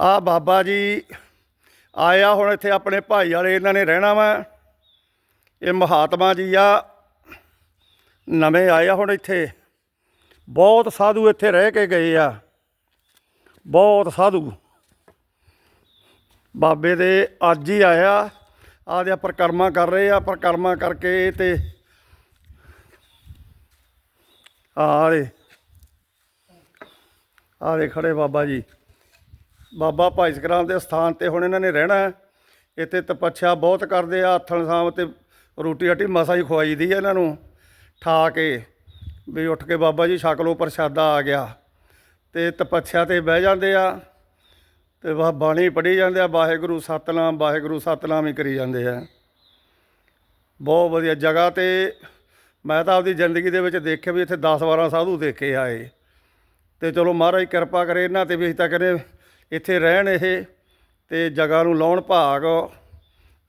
ਆ ਬਾਬਾ ਜੀ, ਆਇਆ ਹੁਣ ਇੱਥੇ ਆਪਣੇ ਭਾਈ ਵਾਲੇ, ਇਹਨਾਂ ਨੇ ਰਹਿਣਾ ਵਾ। ਇਹ ਮਹਾਤਮਾ ਜੀ ਆ, ਨਵੇਂ ਆਏ ਆ ਹੁਣ ਇੱਥੇ। ਬਹੁਤ ਸਾਧੂ ਇੱਥੇ ਰਹਿ ਕੇ ਗਏ ਆ। ਬਹੁਤ ਸਾਧੂ। ਬਾਬੇ ਦੇ ਅੱਜ ਹੀ ਆਇਆ ਆਦੇ ਪਰਿਕਰਮਾ ਕਰ ਰਹੇ ਆ, ਪਰਿਕਰਮਾ ਕਰਕੇ ਤੇ ਆਲੇ ਆਲੇ ਖੜੇ ਬਾਬਾ ਜੀ। ਬਾਬਾ ਭਾਈ ਸਕਰਾਮ ਦੇ ਸਥਾਨ ਤੇ ਹੁਣ ਇਹਨਾਂ ਨੇ ਰਹਿਣਾ ਹੈ। ਇੱਥੇ ਤਪੱਛਿਆ ਬਹੁਤ ਕਰਦੇ ਆ ਹੱਥਣ ਸਾਮ ਤੇ ਰੋਟੀ ਹੱਟੀ ਮਸਾ ਹੀ ਖਵਾਈ ਦੀ ਆ ਇਹਨਾਂ ਨੂੰ। ਠਾ ਕੇ ਵੀ ਉੱਠ ਕੇ ਬਾਬਾ ਜੀ ਛਕ ਲਓ, ਪ੍ਰਸ਼ਾਦਾ ਆ ਗਿਆ। ਤੇ ਤਪੱਛਿਆ ਤੇ ਬਹਿ ਜਾਂਦੇ ਆ ਤੇ ਵਾ ਬਾਣੀ ਪੜ੍ਹੀ ਜਾਂਦੇ ਆ, ਵਾਹਿਗੁਰੂ ਸਤਨਾਮ ਵਾਹਿਗੁਰੂ ਸਤਨਾਮ ਹੀ ਕਰੀ ਜਾਂਦੇ ਆ। ਬਹੁਤ ਵਧੀਆ ਜਗ੍ਹਾ ਤੇ ਮੈਂ ਤਾਂ ਆਪਦੀ ਜ਼ਿੰਦਗੀ ਦੇ ਵਿੱਚ ਦੇਖਿਆ ਵੀ ਇੱਥੇ 10 12 ਸਾਧੂ ਦੇਖੇ ਆਏ। ਤੇ ਚਲੋ ਮਹਾਰਾਜ ਕਿਰਪਾ ਕਰੇ ਇਹਨਾਂ ਤੇ ਵੀ ਅਸੀਂ ਤਾਂ ਕਹਿੰਦੇ ਇੱਥੇ ਰਹਿਣ ਇਹ ਤੇ ਜਗ੍ਹਾ ਨੂੰ ਲਾਉਣ ਭਾਗ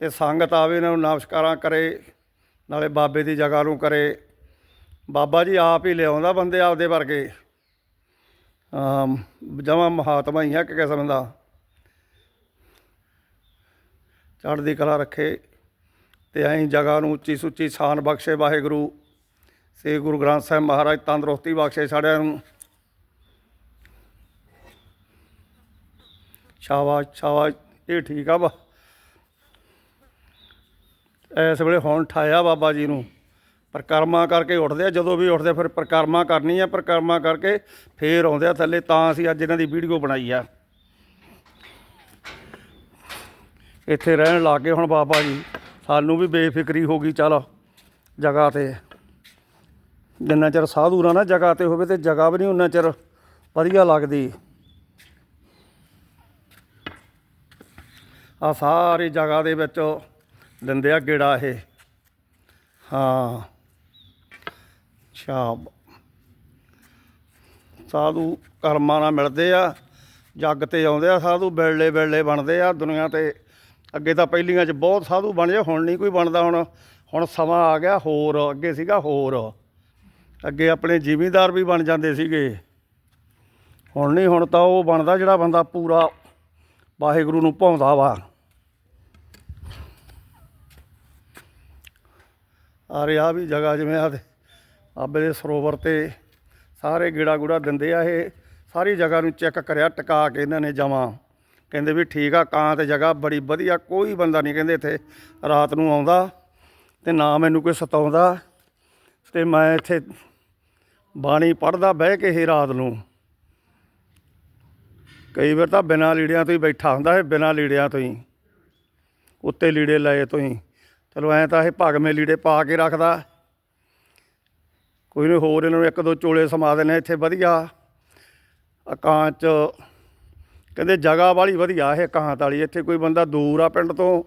ਤੇ ਸੰਗਤ ਆਵੇ ਇਹਨਾਂ ਨੂੰ ਨਮਸਕਾਰਾਂ ਕਰੇ, ਨਾਲੇ ਬਾਬੇ ਦੀ ਜਗ੍ਹਾ ਨੂੰ ਕਰੇ। ਬਾਬਾ ਜੀ ਆਪ ਹੀ ਲਿਆਉਂਦਾ ਬੰਦੇ ਆਪਦੇ ਵਰਗੇ। ਆਮ ਜਮਾ ਮਹਾਤਮਾ ਹੀ ਹੈ ਕਿ ਕਿਸਮ ਦਾ। ਚੜ੍ਹਦੀ ਕਲਾ ਰੱਖੇ ਤੇ ਐਂ ਜਗ੍ਹਾ ਨੂੰ ਉੱਚੀ ਸੁੱਚੀ ਸ਼ਾਨ ਬਖਸ਼ੇ ਵਾਹਿਗੁਰੂ। ਸ੍ਰੀ ਗੁਰੂ ਗ੍ਰੰਥ ਸਾਹਿਬ ਮਹਾਰਾਜ ਤੰਦਰੁਸਤੀ ਬਖਸ਼ੇ ਸਾਰਿਆਂ ਨੂੰ। ਸ਼ਾਬਾਸ਼ ਸ਼ਾਬਾਸ਼, ਇਹ ਠੀਕ ਆ ਵਾ ਇਸ ਵੇਲੇ ਹੁਣ ਠਾਇਆ ਬਾਬਾ ਜੀ ਨੂੰ। ਪਰਿਕਰਮਾ ਕਰਕੇ ਉੱਠਦੇ ਆ, ਜਦੋਂ ਵੀ ਉੱਠਦੇ ਫਿਰ ਪਰਿਕਰਮਾ ਕਰਨੀ ਆ, ਪਰਿਕਰਮਾ ਕਰਕੇ ਫੇਰ ਆਉਂਦੇ ਆ ਥੱਲੇ, ਤਾਂ ਅਸੀਂ ਅੱਜ ਇਹਨਾਂ ਦੀ ਵੀਡੀਓ ਬਣਾਈ ਆ। ਇੱਥੇ ਰਹਿਣ ਲੱਗ ਗਏ ਹੁਣ ਬਾਬਾ ਜੀ। ਸਾਨੂੰ ਵੀ ਬੇਫਿਕਰੀ ਹੋ ਗਈ, ਚੱਲ ਜਗ੍ਹਾ ਤੇ। ਜਿੰਨਾ ਚਿਰ ਸਾਧੂ ਨਾ ਨਾ ਜਗ੍ਹਾ ਤੇ ਹੋਵੇ ਤੇ ਜਗ੍ਹਾ ਵੀ ਨਹੀਂ ਉਹਨਾਂ ਚਿਰ ਵਧੀਆ ਲੱਗਦੀ। ਆ ਸਾਰੀ ਜਗ੍ਹਾ ਦੇ ਵਿੱਚ ਦਿੰਦੇ ਆ ਗੇੜਾ ਇਹ। ਹਾਂ। ਸ਼ਾਬ ਸਾਧੂ ਕਰਮਾਂ ਨਾਲ ਮਿਲਦੇ ਆ, ਜੱਗ ਤੇ ਆਉਂਦੇ ਆ ਸਾਧੂ ਬਿਰਲੇ ਬਿਰਲੇ ਬਣਦੇ ਆ, ਦੁਨੀਆ ਤੇ ਅੱਗੇ ਤਾਂ ਪਹਿਲੀਆਂ 'ਚ ਬਹੁਤ ਸਾਧੂ ਬਣ ਜੇ ਹੁਣ ਨਹੀਂ ਕੋਈ ਬਣਦਾ, ਹੁਣ ਹੁਣ ਸਮਾਂ ਆ ਗਿਆ, ਹੋਰ, ਅੱਗੇ ਸੀਗਾ ਹੋਰ। ਅੱਗੇ ਆਪਣੇ ਜ਼ਿਮੀਂਦਾਰ ਵੀ ਬਣ ਜਾਂਦੇ ਸੀਗੇ। ਹੁਣ ਨਹੀਂ, ਹੁਣ ਤਾਂ ਉਹ ਬਣਦਾ ਜਿਹੜਾ ਬੰਦਾ ਪੂਰਾ ਵਾਹਿਗੁਰੂ ਨੂੰ ਭਾਉਂਦਾ ਵਾ। ਆ ਰਿਹਾ ਵੀ ਜਗ੍ਹਾ ਜਿਵੇਂ ਆ ਆਬੇ ਦੇ ਸਰੋਵਰ ਤੇ ਸਾਰੇ ਗੇੜਾ ਗੂੜਾ ਦਿੰਦੇ ਆ ਇਹ। ਸਾਰੀ ਜਗ੍ਹਾ ਨੂੰ ਚੈੱਕ ਕਰਿਆ, ਟਿਕਾ ਕੇ ਇਹਨਾਂ ਨੇ ਜਮਾਂ। ਕਹਿੰਦੇ ਵੀ ਠੀਕ ਆ, ਕਾਂ ਤੇ ਜਗ੍ਹਾ ਬੜੀ ਵਧੀਆ, ਕੋਈ ਬੰਦਾ ਨਹੀਂ ਕਹਿੰਦੇ ਇੱਥੇ ਰਾਤ ਨੂੰ ਆਉਂਦਾ ਤੇ ਨਾ ਮੈਨੂੰ ਕੋਈ ਸਤਾਉਂਦਾ ਤੇ ਮੈਂ ਇੱਥੇ ਬਾਣੀ ਪੜ੍ਹਦਾ ਬਹਿ ਕੇ ਹੀ ਰਾਤ ਨੂੰ। ਕਈ ਵਾਰ ਤਾਂ ਬਿਨਾਂ ਲੀੜਿਆਂ ਤੋਂ ਹੀ ਬੈਠਾ ਹੁੰਦਾ ਹੈ ਬਿਨਾਂ ਲੀੜਿਆਂ ਤੋਂ ਹੀ, ਉੱਤੇ ਲੀੜੇ ਲਏ ਤੋਂ ਹੀ। ਚਲੋ ਐਂ ਤਾਂ ਇਹ ਭਗਵੇਂ ਲੀੜੇ ਪਾ ਕੇ ਰੱਖਦਾ। ਕੋਈ ਨਹੀਂ ਹੋਰ ਇਹਨਾਂ ਨੂੰ ਇੱਕ ਦੋ ਚੋਲੇ ਸਮਾ ਦੇਣੇ ਇੱਥੇ ਵਧੀਆ। ਅਕਾਂਚ ਕਹਿੰਦੇ ਜਗ੍ਹਾ ਵਾਲੀ ਵਧੀਆ ਇਹ ਕਾਂਤ ਵਾਲੀ, ਇੱਥੇ ਕੋਈ ਬੰਦਾ ਦੂਰ ਆ ਪਿੰਡ ਤੋਂ,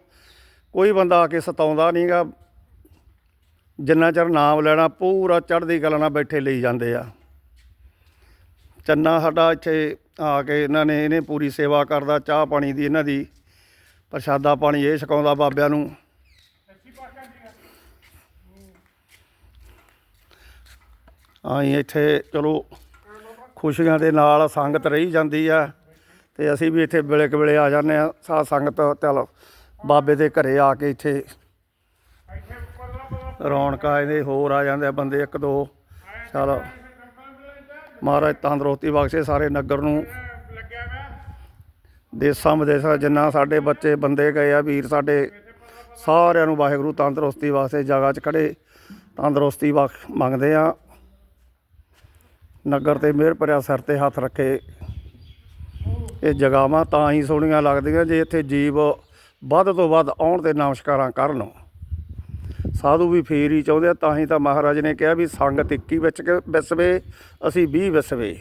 ਕੋਈ ਬੰਦਾ ਆ ਕੇ ਸਤਾਉਂਦਾ ਨਹੀਂਗਾ। ਜਿੰਨਾ ਚਿਰ ਨਾਮ ਲੈਣਾ, ਪੂਰਾ ਚੜ੍ਹਦੀ ਕਲਾ ਨਾਲ ਬੈਠੇ ਲਈ ਜਾਂਦੇ ਆ। ਚੰਨਾ ਸਾਡਾ ਇੱਥੇ ਆ ਕੇ ਇਹਨਾਂ ਨੇ, ਇਹਨੇ ਪੂਰੀ ਸੇਵਾ ਕਰਦਾ, ਚਾਹ ਪਾਣੀ ਦੀ ਇਹਨਾਂ ਦੀ, ਪ੍ਰਸ਼ਾਦਾ ਪਾਣੀ ਇਹ ਛਕਾਉਂਦਾ ਬਾਬਿਆਂ ਨੂੰ। ਆਈ ਇੱਥੇ ਚਲੋ ਖੁਸ਼ੀਆਂ ਦੇ ਨਾਲ ਸੰਗਤ ਰਹੀ ਜਾਂਦੀ ਆ ਤੇ ਅਸੀਂ ਵੀ ਇੱਥੇ ਵੇਲੇ ਕੁ ਵੇਲੇ ਆ ਜਾਂਦੇ ਆ। ਸਾਧ ਸੰਗਤ ਚਲ ਬਾਬੇ ਦੇ ਘਰੇ ਆ ਕੇ ਇੱਥੇ ਰੌਣਕਾਂ ਇਹਦੇ ਹੋਰ ਆ ਜਾਂਦੇ ਆ ਬੰਦੇ ਇੱਕ ਦੋ। ਚਲ ਮਹਾਰਾਜ ਤੰਦਰੁਸਤੀ ਬਖਸ਼ੇ ਸਾਰੇ ਨਗਰ ਨੂੰ। ਦੇਸਾਂ ਵਿਦੇਸਾਂ ਜਿੰਨਾ ਸਾਡੇ ਬੱਚੇ ਬੰਦੇ ਗਏ ਆ, ਵੀਰ ਸਾਡੇ ਸਾਰਿਆਂ ਨੂੰ ਵਾਹਿਗੁਰੂ ਤੰਦਰੁਸਤੀ ਵਾਸਤੇ ਜਗ੍ਹਾ 'ਚ ਖੜੇ ਤੰਦਰੁਸਤੀ ਬਖ, ਮੰਗਦੇ ਆ। ਨਗਰ ਤੇ ਮਿਹਰ ਭਰਿਆ ਸਿਰ ਤੇ ਹੱਥ ਰੱਖੇ। ਇਹ ਜਗਾਵਾਂ ਤਾਂ ਹੀ ਸੋਹਣੀਆਂ ਲੱਗਦੀਆਂ ਜੇ ਇੱਥੇ ਜੀਵ ਵੱਧ ਤੋਂ ਵੱਧ ਆਉਣ ਤੇ ਨਮਸਕਾਰਾਂ ਕਰਨ। ਸਾਧੂ ਵੀ ਫੇਰ ਹੀ ਚਾਹੁੰਦੇ ਆ, ਤਾਂ ਹੀ ਤਾਂ ਮਹਾਰਾਜ ਨੇ ਕਿਹਾ ਵੀ ਸੰਗਤ 21 ਵਿੱਚ ਵਿਸਵੇ ਅਸੀਂ 20 ਵਿਸਵੇ